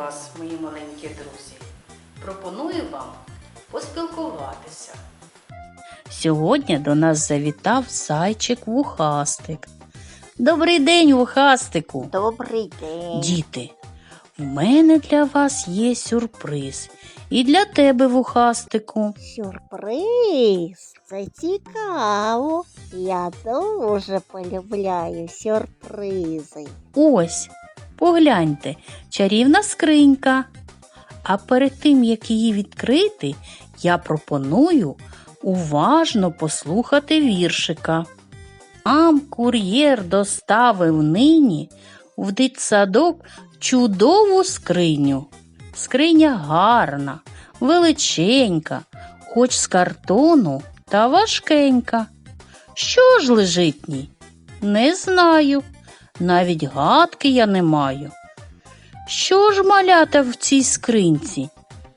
вас, мої маленькі друзі. Пропоную вам поспілкуватися. Сьогодні до нас завітав зайчик вухастик. Добрий день, вухастику! Добрий день. Діти, в мене для вас є сюрприз. І для тебе, вухастику. Сюрприз. Це цікаво. Я дуже полюбляю сюрпризи. Ось, погляньте, чарівна скринька. А перед тим, як її відкрити, я пропоную уважно послухати віршика. Ам кур'єр доставив нині в дитсадок чудову скриню. Скриня гарна, величенька, хоч з картону та важкенька. Що ж лежить ній? Не знаю. Навіть гадки я не маю. Що ж малята в цій скринці?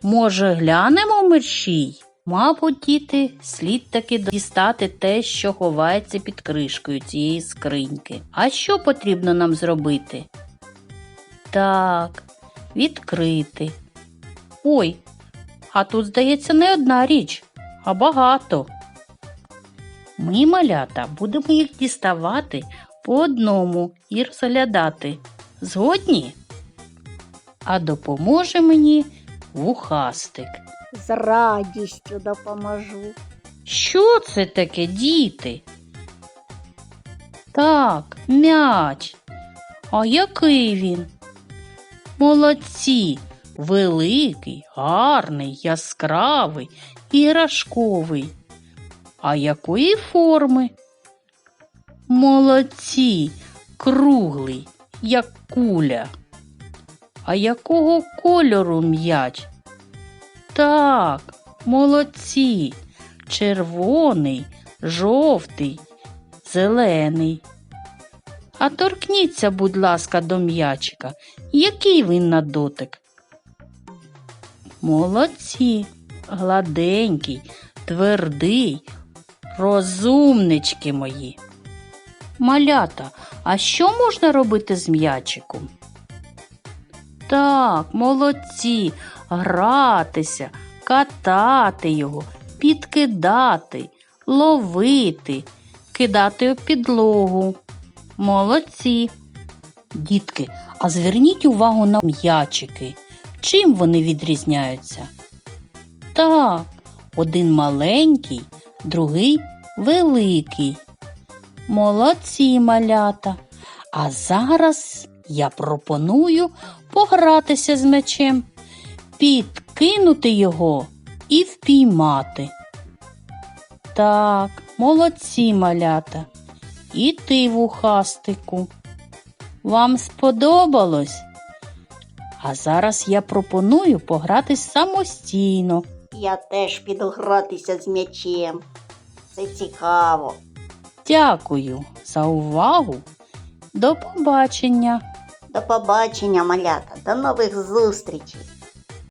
Може, глянемо мерщій? Мабуть, діти, слід таки дістати те, що ховається під кришкою цієї скриньки. А що потрібно нам зробити? Так, відкрити. Ой, а тут, здається, не одна річ, а багато. Ми, малята, будемо їх діставати по одному і розглядати. Згодні? А допоможе мені вухастик. З радістю допоможу. Що це таке, діти? Так, м'яч. А який він? Молодці, великий, гарний, яскравий, іграшковий. А якої форми? Молодці, круглий, як куля. А якого кольору м'яч? Так, молодці, червоний, жовтий, зелений. А торкніться, будь ласка, до м'ячика. Який він на дотик? Молодці, гладенький, твердий, розумнички мої. Малята, а що можна робити з м'ячиком? Так, молодці, гратися, катати його, підкидати, ловити, кидати у підлогу. Молодці. Дітки, а зверніть увагу на м'ячики. Чим вони відрізняються? Так, один маленький, другий великий. Молодці малята. А зараз я пропоную погратися з м'ячем, підкинути його і впіймати. Так, молодці малята. І ти, вухастику. Вам сподобалось? А зараз я пропоную погратись самостійно. Я теж піду гратися з м'ячем. Це цікаво. Дякую за увагу. До побачення! До побачення, малята. До нових зустрічей.